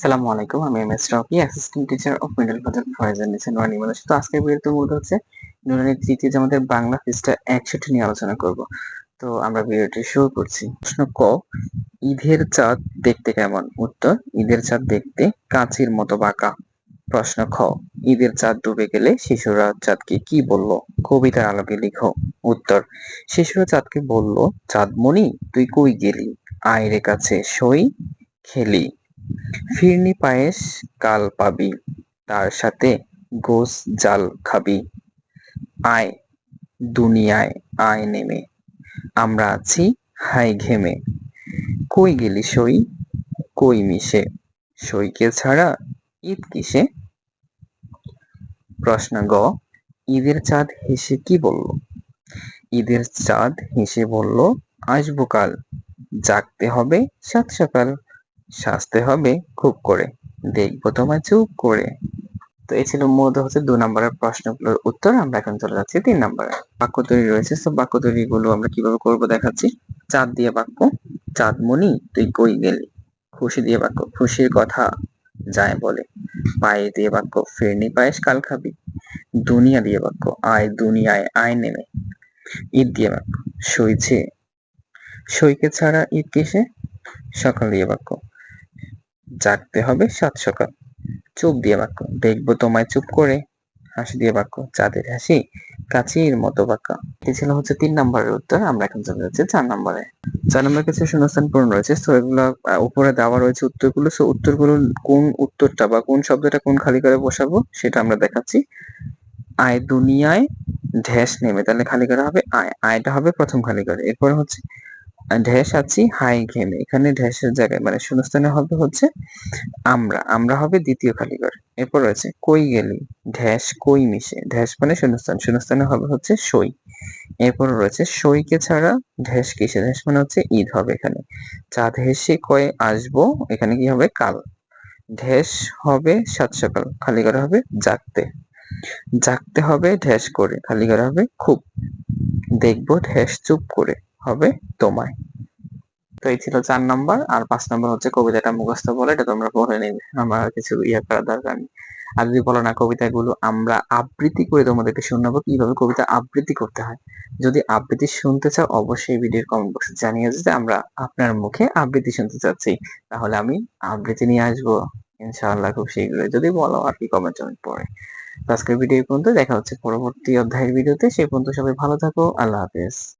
আসসালামু আলাইকুম, আমি M S Rocky assistant teacher of middle Bazar Faizan নিছেন মানুষ তো আজকের ভিডিওতে মূলত হচ্ছে নুরানির তৃতীয় আমাদের বাংলা পৃষ্ঠা একষট্টি নিয়ে আলোচনা করব। তো আমরা ভিডিওটি শুরু করছি। প্রশ্ন ক, ঈদের চাঁদ দেখতে কেমন? উত্তর, ঈদের চাঁদ দেখতে কাঁচির মতো বাঁকা। প্রশ্ন খ, ঈদের চাঁদ ডুবে গেলে শিশুরা চাঁদকে কি বলল? কবিতার আলোকে লিখো। উত্তর, শিশুরা চাঁদকে বলল, চাঁদমণি, তুই কই গেলি? আয় রে কাছে, সই, খেলি। ফিরনি পায়েস কাল পাবি, তার সাথে গোস জাল খাবি। আয়, দুনিয়ায় আয় নেমে, আমরা আছি হাই ঘেমে। কই গেলি সই? কই মিশে? সইকে ছাড়া ঈদ কিসে? প্রশ্ন গ, ঈদের চাঁদ হেসে কি বলল? ঈদের চাঁদ হেসে বলল, আসব কাল, জাগতে হবে সাত সকাল। সাজতে হবে খুব করে। দেখব তোমায় চুপ করে তো এই ছিল মূলত হচ্ছে দু নম্বরের প্রশ্নগুলোর উত্তর। আমরা এখন চলে যাচ্ছি তিন নম্বরে। বাক্য তৈরি রয়েছে সব বাক্য তৈরি গুলো আমরা কীভাবে করব দেখাচ্ছি। চাঁদ দিয়ে বাক্য, চাঁদমণি, তুই কই গেলি? খুশি দিয়ে বাক্য, খুশির কথা যায় বলে। পায়ে দিয়ে বাক্য, ফেরনি পায়েস কাল খাবি। দুনিয়া দিয়ে বাক্য, আয় দুনিয়ায়, আয় নেমে। ঈদ দিয়ে বাক্য, সইছে, সইকে ছাড়া ঈদ কিসে? সকাল দিয়ে বাক্য জাগতে হবে সাত সকাল। চুপ দিয়ে বাক্য, দেখব তোমায় চুপ করে। হাসি দিয়ে বাক্য, চাঁদের হাসি, কাচির মতো বাক্য। এটি ছিল হচ্ছে তিন নম্বরের উত্তর। আমরা এখন চলে যাচ্ছি চার নম্বরে। চার নম্বর কিছু শূন্যস্থান পূরণ রয়েছে। তো এগুলো উপরে দেওয়া রয়েছে উত্তরগুলো। সো উত্তরগুলো কোন উত্তরটা বা কোন শব্দটা কোন খালি করে বসাবো সেটা আমরা দেখাচ্ছি। আয় দুনিয়ায় ঢ্যাস নেমে, তাহলে খালি করা হবে আয়। আয়টা হবে প্রথম খালি করে। এরপর হচ্ছে ঢ্যাস আছি, হাই ঘেমে এখানে ঢ্যাসের জায়গায় মানে শূন্যস্থানে হবে হচ্ছে আমরা। আমরা হবে দ্বিতীয় খালি ঘর এরপর রয়েছে কই গেলি? ঢ্যাস কই মিশে? ঢ্যাস মানে শূন্যস্থান। শূন্যস্থানে হবে হচ্ছে সই। এরপর রয়েছে সইকে ছাড়া ঢ্যাস কিসে? ঢ্যাস মানে হচ্ছে ঈদ হবে এখানে। চাঁদ হেসে কয়ে আসব, এখানে কি হবে? কাল। ঢ্যাস হবে সাত সকাল খালি করা হবে জাগতে। জাগতে হবে ঢ্যাস করে খালি করা হবে খুব। দেখব ঢ্যাস চুপ করে। হবে তোমায়। তো এই ছিল চার নম্বর, আর পাঁচ নম্বর হচ্ছে কবিতাটা মুখস্থ বলে, এটা তোমরা পড়ে নেবে। আমার কিছু ইয়ে করার দরকার নেই। আর যদি বলো না কবিতাগুলো আমরা আবৃত্তি করে তোমাদেরকে শোনাবো, কীভাবে কবিতা আবৃত্তি করতে হয়? যদি আবৃত্তি শুনতে চাও, অবশ্যই ভিডিওর কমেন্ট বক্সে জানিয়ে যে আমরা আপনার মুখে আবৃত্তি শুনতে চাচ্ছি। তাহলে আমি আবৃত্তি নিয়ে আসব, ইনশাআল্লাহ খুব শীঘ্রই। যদি বলো আর কি কমেন্ট টমেন্ট পরে আজকের ভিডিও পর্যন্ত, দেখা হচ্ছে পরবর্তী অধ্যায়ের ভিডিওতে। সেই পর্যন্ত সবাই ভালো থাকো, আল্লাহ হাফেজ।